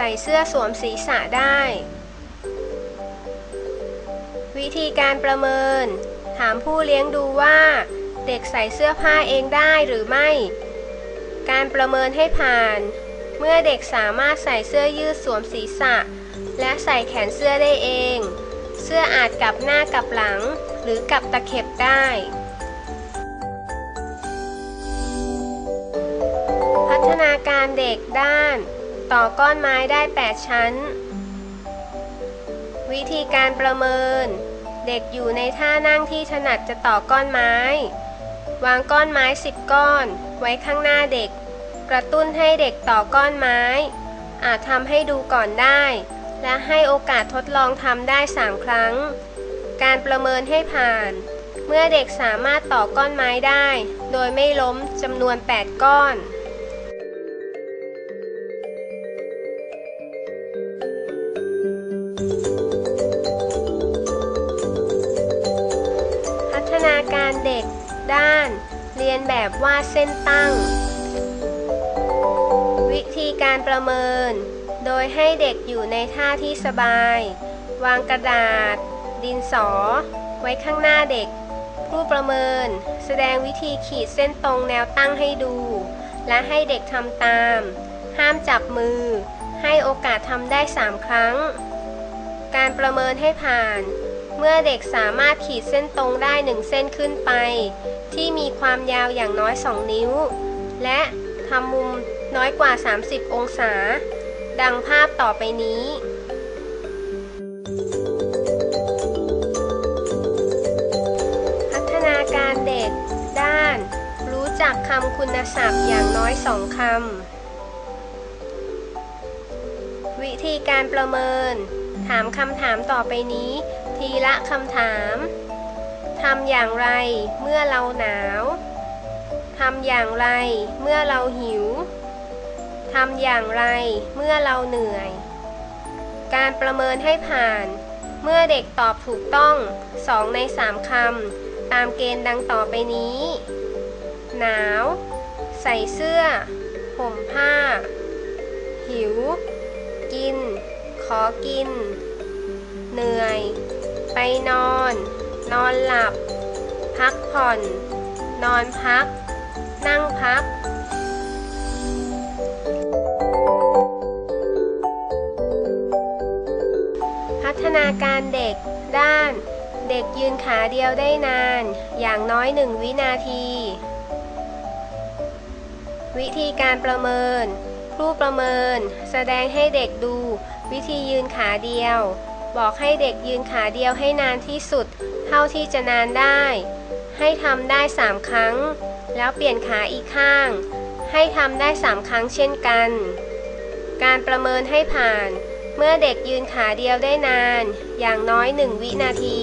ส่เสื้อสวมศีรษะได้ วิธีการประเมิน ถามผู้เลี้ยงดูว่า เด็กใส่เสื้อผ้าเองได้หรือไม่ การประเมินให้ผ่าน เมื่อเด็กสามารถใส่เสื้อยืดสวมศีรษะ และใส่แขนเสื้อได้เอง เสื้ออาจกลับหน้ากลับหลัง หรือกลับตะเข็บได้พัฒนาการเด็กด้าน ต่อก้อนไม้ได้ 8 ชั้น วิธีการประเมิน เด็กอยู่ในท่านั่งที่ถนัดจะต่อก้อนไม้ วางก้อนไม้ 10 ก้อน ไว้ข้างหน้าเด็ก กระตุ้นให้เด็กต่อก้อนไม้ อาจทำให้ดูก่อนได้ และให้โอกาสทดลองทำได้ 3 ครั้ง การประเมินให้ผ่าน เมื่อเด็กสามารถต่อก้อนไม้ได้ โดยไม่ล้มจำนวน 8 ก้อน ด้าน เรียนแบบวาดเส้นตั้ง วิธีการประเมิน โดยให้เด็กอยู่ในท่าที่สบาย วางกระดาษ ดินสอ ไว้ข้างหน้าเด็ก ผู้ประเมิน แสดงวิธีขีดเส้นตรงแนวตั้งให้ดู และให้เด็กทำตาม ห้ามจับมือ ให้โอกาสทำได้ 3 ครั้ง การประเมินให้ผ่าน เมื่อเด็กสามารถขีดเส้นตรงได้1เส้นขึ้นไป ที่มีความยาวอย่างน้อย 2 นิ้ว และทำมุมน้อยกว่า 30 องศา ดังภาพต่อไปนี้พัฒนาการเด็กด้านรู้จักคำคุณศัพท์อย่างน้อยสองคำ วิธีการประเมิน ถามคำถามต่อไปนี้ ทีละคำถาม ทำอย่างไรเมื่อเราหนาว ทำอย่างไรเมื่อเราหิว ทำอย่างไรเมื่อเราเหนื่อย การประเมินให้ผ่าน เมื่อเด็กตอบถูกต้อง 2 ใน 3คำตามเกณฑ์ดังต่อไปนี้ หนาว ใส่เสื้อ ห่มผ้า หิว กิน ขอกิน เหนื่อย ไปนอน นอนหลับ พักผ่อน นอนพัก นั่งพักพัฒนาการเด็กด้าน เด็กยืนขาเดียวได้นาน อย่างน้อยหนึ่งวินาที วิธีการประเมินครูประเมิน แสดงให้เด็กดู วิธียืนขาเดียว บอกให้เด็กยืนขาเดียวให้นานที่สุด เท่าที่จะนานได้ ให้ทำได้ 3 ครั้ง แล้วเปลี่ยนขาอีกข้าง ให้ทำได้ 3 ครั้งเช่นกัน การประเมินให้ผ่าน เมื่อเด็กยืนขาเดียวได้นาน อย่างน้อย 1 วินาที